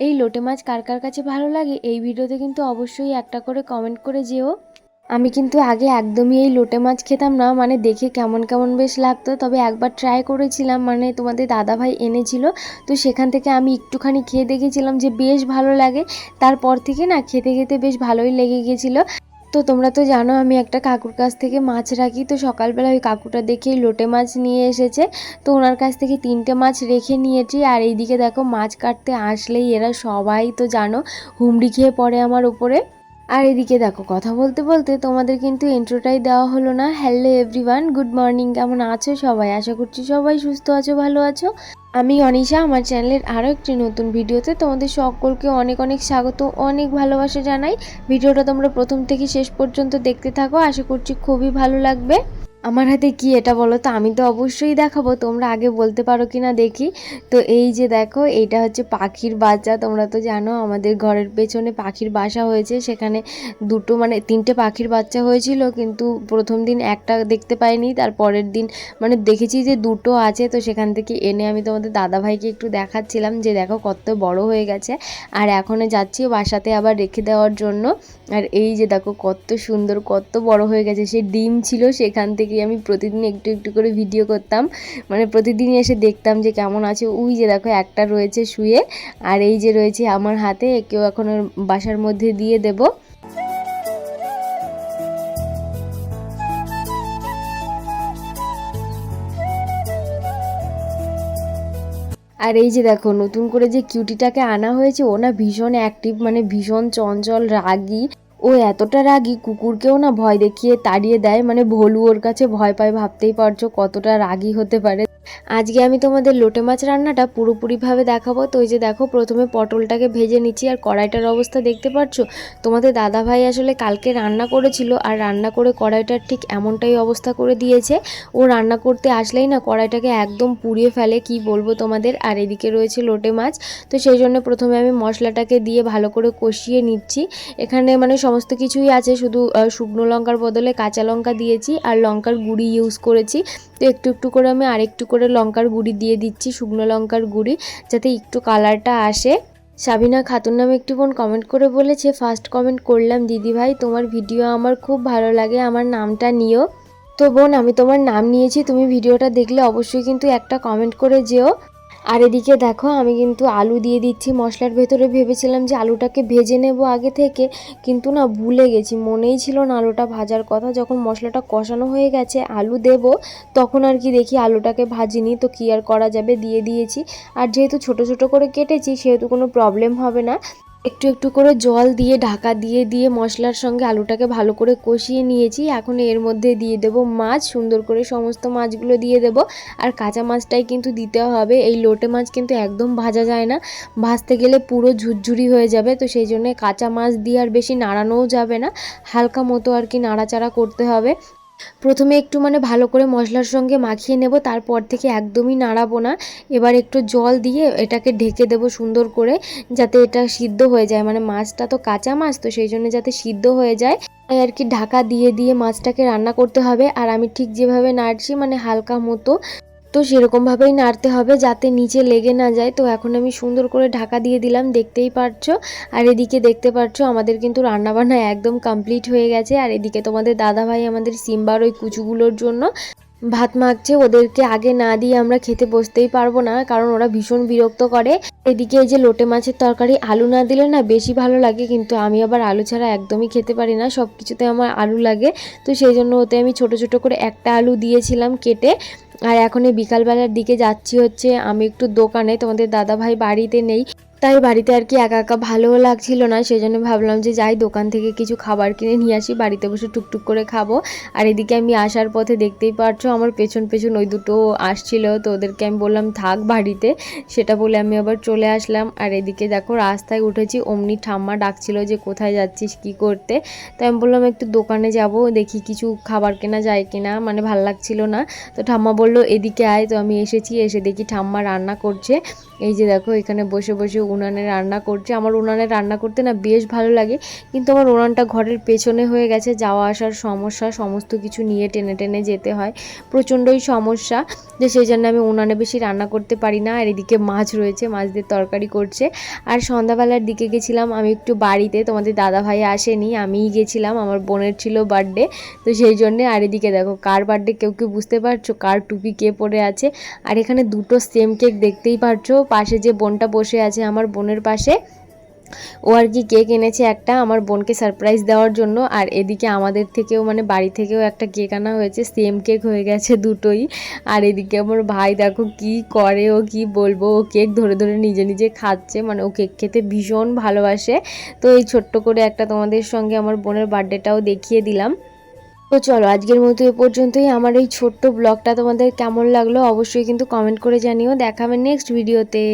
এই লোটে মাছ কার কার কাছে ভালো লাগে এই ভিডিওতে কিন্তু অবশ্যই একটা করে কমেন্ট করে যেও। আমি কিন্তু আগে একদমই এই লোটে মাছ খেতাম না মানে দেখে কেমন কেমন বেশ লাগতো, তবে একবার ট্রাই করেছিলাম মানে তোমাদের দাদাভাই এনেছিল, তো সেখান থেকে আমি একটুখানি খেয়ে দেখেছিলাম যে বেশ ভালো লাগে, তারপর থেকে না খেতে খেতে বেশ ভালোই লেগে গিয়েছিল তো তোমরা তো জানো আমি একটা কাকুর কাছ থেকে মাছ রাখি। তো সকালবেলা ওই কাকুটা দেখেই লোটে মাছ নিয়ে এসেছে। তো ওনার কাছ থেকে তিনটে মাছ রেখে নিয়েছি। আর এইদিকে দেখো মাছ কাটতে আসলেই এরা সবাই তো জানো হুমড়ি খেয়ে পড়ে আমার উপরে। আর এদিকে দেখো, কথা বলতে বলতে তোমাদের কিন্তু ইন্ট্রোটাই দেওয়া হলো না। হ্যালো এভরিওয়ান গুড মর্নিং কেমন আছো সবাই? আশা করছি সবাই সুস্থ আছো, ভালো আছো। আমি অনিশা, আমার চ্যানেলের আরও একটি নতুন ভিডিওতে তোমাদের সকলকে অনেক অনেক স্বাগত, অনেক ভালোবাসা জানাই। ভিডিওটা তোমরা প্রথম থেকে শেষ পর্যন্ত দেখতে থাকো, আশা করছি খুবই ভালো লাগবে। আমার হাতে কি এটা বলো? তো আমি তো অবশ্যই দেখাবো। তোমরা আগে বলতে পারো কি না দেখি। তো এই যে দেখো, এইটা হচ্ছে পাখির বাচ্চা। তোমরা তো জানো, আমাদের ঘরের পেছনে পাখির বাসা হয়েছে। সেখানে দুটো মানে তিনটে পাখির বাচ্চা হয়েছিল। কিন্তু প্রথম দিন একটা দেখতে পাইনি। তার পরের দিন মানে দেখেছি যে দুটো আছে। তো সেখান থেকে এনে আমি তোমাদের দাদাভাইকে একটু দেখাচ্ছিলাম যে দেখো কত বড় হয়ে গেছে। আর এখনও যাচ্ছি বাসাতে আবার রেখে দেওয়ার জন্য। আর এই যে দেখো কত সুন্দর, কত বড় হয়ে গেছে। সে ডিম ছিল সেখান থেকে আমি প্রতিদিন একটু একটু করে ভিডিও করতাম। মানে প্রতিদিনই এসে দেখতাম যে কেমন আছে। ওই যে দেখো, একটা রয়েছে শুয়ে, আর এই যে রয়েছে আমার হাতে কেউ এখন বাসার মধ্যে দিয়ে দেবো। আর এই যে দেখো, নতুন করে যে কিউটিটাকে আনা হয়েছে, ও না ভীষণ অ্যাক্টিভ মানে ভীষণ চঞ্চল, রাগী। ও এতটা রাগি, কুকুরকেও না ভয় দেখিয়ে তাড়িয়ে দেয়। মানে ভলু ওর কাছে ভয় পায়, ভাবতেই পারছ কতটা রাগি হতে পারে। আজকে আমি তোমাদের লোটে মাছ রান্নাটা পুরোপুরিভাবে দেখাবো। তো ওই যে দেখো, প্রথমে পটলটাকে ভেজে নিচ্ছি আর কড়াইটার অবস্থা দেখতে পাচ্ছ? তোমাদের দাদা ভাই আসলে কালকে রান্না করেছিল আর রান্না করে কড়াইটার ঠিক এমনটাই অবস্থা করে দিয়েছে। ও রান্না করতে আসলেই না কড়াইটাকে একদম পুড়িয়ে ফেলে, কি বলব তোমাদের? আর এদিকে রয়েছে লোটে মাছ। তো সেই জন্য প্রথমে আমি মশলাটাকে দিয়ে ভালো করে কষিয়ে নিচ্ছি। এখানে মানে সমস্ত কিছুই আছে, শুধু শুকনো লঙ্কার বদলে কাঁচা লঙ্কা দিয়েছি আর লঙ্কার গুঁড়ি ইউজ করেছি। তো একটু একটু করে আমি আরেকটু করে লঙ্কার গুঁড়ি দিয়ে দিচ্ছি, শুকনো লঙ্কার গুঁড়ি, যাতে একটু কালারটা আসে। সাবিনা খাতুন নামে একটি বোন কমেন্ট করে বলেছে ফার্স্ট কমেন্ট করলাম দিদি ভাই তোমার ভিডিও আমার খুব ভালো লাগে, আমার নামটা নিও। তো বোন, আমি তোমার নাম নিয়েছি, তুমি ভিডিওটা দেখলে অবশ্যই কিন্তু একটা কমেন্ট করে যেও। আর এদিকে দেখো, আমি কিন্তু আলু দিয়ে দিচ্ছি মশলার ভেতরে। ভেবেছিলাম যে আলুটাকে ভেজে নেব আগে থেকে, কিন্তু না ভুলে গেছি। মনেই ছিল না আলুটা ভাজার কথা। যখন মশলাটা কষানো হয়ে গেছে, আলু দেব, তখন আর কি দেখি আলুটাকে ভাজিনি। তো কি আর করা যাবে? দিয়ে দিয়েছি। আর যেহেতু ছোট ছোট করে কেটেছি, সেহেতু কোনো প্রবলেম হবে না। একটু একটু করে জল দিয়ে, ঢাকা দিয়ে দিয়ে মশলার সঙ্গে আলুটাকে ভালো করে কষিয়ে নিয়েছি। এখন এর মধ্যে দিয়ে দেব মাছ, সুন্দর করে সমস্ত মাছগুলো দিয়ে দেব। আর কাঁচা মাছটাই কিন্তু দিতে হবে। এই লোটে মাছ কিন্তু একদম ভাজা যায় না। ভাজতে গেলে পুরো ঝুরঝুরি হয়ে যাবে। তো সেই জন্য কাঁচা মাছ দিয়ে আর বেশি নাড়ানোও যাবে না। হালকা মতো আর কি নাড়াচাড়া করতে হবে। প্রথমে একটু মানে ভালো করে মশলার সঙ্গে মাখিয়ে নেব, তারপর থেকে একদমই নাড়াবো না। এবার একটু জল দিয়ে এটাকে ঢেকে দেব সুন্দর করে, যাতে এটা সিদ্ধ হয়ে যায়। মানে মাছটা তো কাঁচা মাছ, তো সেই জন্য যাতে সিদ্ধ হয়ে যায়। আর কি ঢাকা দিয়ে দিয়ে মাছটাকে রান্না করতে হবে। আর আমি ঠিক যেভাবে নাড়ছি মানে হালকা মতো তো সেরকমভাবেই নাড়তে হবে যাতে নিচে লেগে না যায়। তো এখন আমি সুন্দর করে ঢাকা দিয়ে দিলাম, দেখতেই পারছ। আর এদিকে দেখতে পারছ আমাদের কিন্তু রান্নাবান্না একদম কমপ্লিট হয়ে গেছে। আর এদিকে তোমাদের দাদাভাই আমাদের সিম্বার ওই কুচুগুলোর জন্য ভাত মাখছে, ওদেরকে আগে না দিয়ে আমরা খেতে বসতেই পারব না, কারণ ওরা ভীষণ বিরক্ত করে। এদিকে এই যে লোটে মাছের তরকারি, আলু না দিলে না বেশি ভালো লাগে, কিন্তু আমি আবার আলু ছাড়া একদমই খেতে পারি না সব কিছুতে আমার আলু লাগে। তো সেই জন্য ওতে আমি ছোট ছোট করে একটা আলু দিয়েছিলাম কেটে। আর এখন এই বিকালবেলার দিকে যাচ্ছি হচ্ছে, আমি একটু দোকানে, তোমাদের দাদা ভাই বাড়িতে নেই। তাই বাড়িতে আর কি একা একা ভালোও লাগছিল না সেই জন্য ভাবলাম যে যাই দোকান থেকে কিছু খাবার কিনে নিয়ে আসি, বাড়িতে বসে টুকটুক করে খাব। আর এদিকে আমি আসার পথে দেখতেই পারছ আমার পেছন পেছন ওই দুটো আসছিল, তো ওদেরকে আমি বললাম, থাক বাড়িতে। সেটা বলে আমি আবার চলে আসলাম। আর এদিকে দেখো রাস্তায় উঠেছি, অমনি ঠাম্মা ডাকছিল যে কোথায় যাচ্ছিস, কি করতে? তো আমি বললাম, একটু দোকানে যাব, দেখি কিছু খাবার কেনা যায় কিনা। মানে ভালো লাগছিল না। তো ঠাম্মা বলল, এদিকে আয়। তো আমি এসেছি, এসে দেখি ঠাম্মা রান্না করছে। এই যে দেখো, এখানে বসে বসে উনানে রান্না করছে। আমার উনানে রান্না করতে না বেশ ভালো লাগে। কিন্তু আমার উনানটা ঘরের পেছনে হয়ে গেছে, যাওয়া আসার সমস্যা, সমস্ত কিছু নিয়ে টেনে টেনে যেতে হয়। প্রচণ্ডই সমস্যা যে সেই জন্য আমি উনানে বেশি রান্না করতে পারি না। আর এদিকে মাছ রয়েছে মাছ দিয়ে তরকারি করছে। আর সন্ধ্যাবেলার দিকে গেছিলাম আমি একটু বাড়িতে, তোমাদের দাদা ভাই আসেনি, আমিই গেছিলাম, আমার বোনের ছিল বার্থডে। তো সেই জন্যে আর এদিকে দেখো, কার বার্থডে কেউ কেউ বুঝতে পারছ? কার টুপি কে পরে আছে? আর এখানে দুটো সেম কেক দেখতেই পারছ। পাশে যে বোনটা বসে আছে আমার বোনের পাশে। ও আর কি কেক এনেছে একটা, আমার বোনকে সারপ্রাইজ দেওয়ার জন্য। আর এদিকে আমাদের থেকেও মানে বাড়ি থেকেও একটা কেক আনা হয়েছে সেম কেক হয়ে গেছে দুটোই। আর এদিকে আমার ভাই দেখো কি করে, ও কি বলব, ও কেক ধরে ধরে নিজে নিজে খাচ্ছে মানে ও কেক খেতে ভীষণ ভালোবাসে। তো এই ছোট্ট করে একটা তোমাদের সঙ্গে আমার বোনের বার্থডেটাও দেখিয়ে দিলাম। তো চলো, আজকের মতো এ পর্যন্তই। আমার এই ছোট্ট ব্লগটা তোমাদের কেমন লাগল অবশ্যই কিন্তু কমেন্ট করে জানিও। দেখাবে নেক্সট ভিডিওতে